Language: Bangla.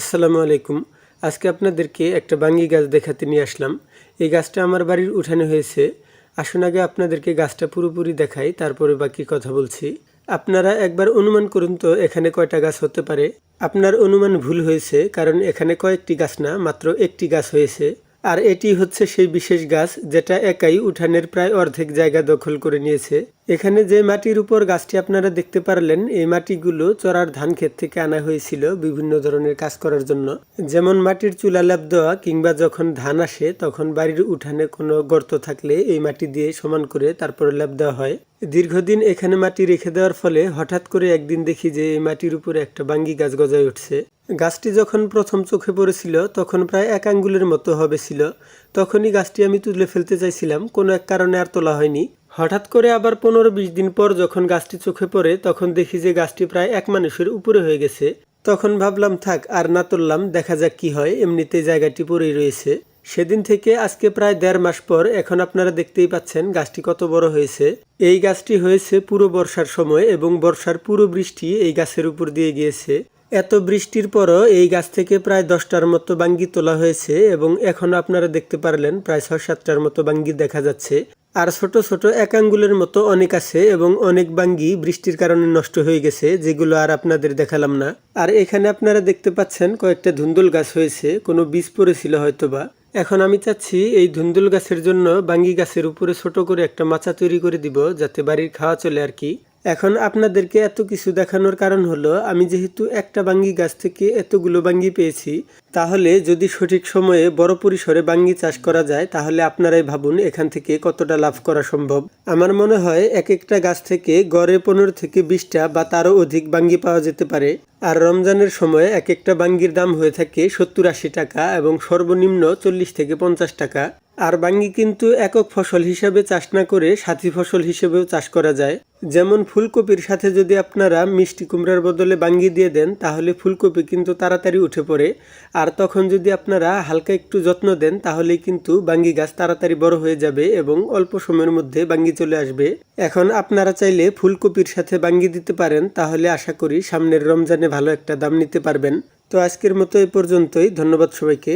আসসালামু আলাইকুম। আজকে আপনাদেরকে একটা বাঙ্গি গাছ দেখাতে নিয়ে আসলাম। এই গাছটা আমার বাড়ির উঠানে হয়েছে। আসুন আগে আপনাদেরকে গাছটা পুরোপুরি দেখাই, তারপরে বাকি কথা বলছি। আপনারা একবার অনুমান করুন তো, এখানে কয়টা গাছ হতে পারে। আপনার অনুমান ভুল হয়েছে, কারণ এখানে কয়েকটি গাছ না, মাত্র একটি গাছ হয়েছে। আর এটি হচ্ছে সেই বিশেষ গাছ যেটা একাই উঠানের প্রায় অর্ধেক জায়গা দখল করে নিয়েছে। এখানে যে মাটির উপর গাছটি আপনারা দেখতে পারলেন, এই মাটিগুলো চড়ার ধান ক্ষেত থেকে আনা হয়েছিল বিভিন্ন ধরনের কাজ করার জন্য। যেমন মাটির চুলা লেপ দেওয়া কিংবা যখন ধান আসে, তখন বাড়ির উঠানে কোনো গর্ত থাকলে এই মাটি দিয়ে সমান করে তারপরে লেপ দেওয়া হয়। দীর্ঘদিন এখানে মাটি রেখে দেওয়ার ফলে হঠাৎ করে একদিন দেখি যে এই মাটির উপরে একটা বাঙ্গি গাছ গজায় উঠছে। গাছটি যখন প্রথম চোখে পড়েছিল, তখন প্রায় এক আঙ্গুলের মতো হবে ছিল। তখনই গাছটি আমি তুলে ফেলতে চাইছিলাম, কোনো এক কারণে আর তোলা হয়নি। হঠাৎ করে আবার পনেরো বিশ দিন পর যখন গাছটি চোখে পড়ে, তখন দেখি যে গাছটি প্রায় এক মানুষের উপরে হয়ে গেছে। তখন ভাবলাম, থাক, আর না তুললাম, দেখা যাক কি হয়, এমনিতে জায়গাটি পড়েই রয়েছে। সেদিন থেকে আজকে প্রায় দেড় মাস পর এখন আপনারা দেখতেই পাচ্ছেন গাছটি কত বড় হয়েছে। এই গাছটি হয়েছে পুরো বর্ষার সময় এবং বর্ষার পুরো বৃষ্টি এই গাছের উপর দিয়ে গিয়েছে। এত বৃষ্টির পরও এই গাছ থেকে প্রায় দশটার মতো বাঙ্গি তোলা হয়েছে এবং এখন আপনারা দেখতে পারলেন প্রায় ছয় সাতটার মতো বাঙ্গি দেখা যাচ্ছে। আর ছোট ছোট এক আঙ্গুলের মতো অনেক আছে এবং অনেক বাঙ্গি বৃষ্টির কারণে নষ্ট হয়ে গেছে, যেগুলো আর আপনাদের দেখালাম না। আর এখানে আপনারা দেখতে পাচ্ছেন কয়েকটা ধুন্দুল গাছ হয়েছে, কোনো বীজ পড়েছিল হয়তোবা। এখন আমি চাচ্ছি এই ধুন্দুল গাছের জন্য বাঙ্গি গাছের উপরে ছোট করে একটা মাচা তৈরি করে দিব, যাতে বাড়ির খাওয়া চলে আর কি। এখন আপনাদেরকে এত কিছু দেখানোর কারণ হলো, আমি যেহেতু একটা বাঙ্গি গাছ থেকে এতগুলো বাঙ্গি পেয়েছি, তাহলে যদি সঠিক সময়ে বড় পরিসরে বাঙ্গি চাষ করা যায়, তাহলে আপনারাই ভাবুন এখান থেকে কতটা লাভ করা সম্ভব। আমার মনে হয় এক একটা গাছ থেকে গড়ে পনেরো থেকে বিশটা বা তারও অধিক বাঙ্গি পাওয়া যেতে পারে। আর রমজানের সময় এক একটা বাঙ্গির দাম হয়ে থাকে সত্তর আশি টাকা এবং সর্বনিম্ন চল্লিশ থেকে পঞ্চাশ টাকা। আর বাঙ্গি কিন্তু একক ফসল হিসেবে চাষ না করে সাথী ফসল হিসেবেও চাষ করা যায়। যেমন ফুলকপির সাথে যদি আপনারা মিষ্টি কুমড়ার বদলে বাঙ্গি দিয়ে দেন, তাহলে ফুলকপি কিন্তু তাড়াতাড়ি উঠে পড়ে। আর তখন যদি আপনারা হালকা একটু যত্ন দেন, তাহলেই কিন্তু বাঙ্গি গাছ তাড়াতাড়ি বড় হয়ে যাবে এবং অল্প সময়ের মধ্যে বাঙ্গি চলে আসবে। এখন আপনারা চাইলে ফুলকপির সাথে বাঙ্গি দিতে পারেন, তাহলে আশা করি সামনের রমজানে ভালো একটা দাম নিতে পারবেন। তো আজকের মতো এ পর্যন্তই, ধন্যবাদ সবাইকে।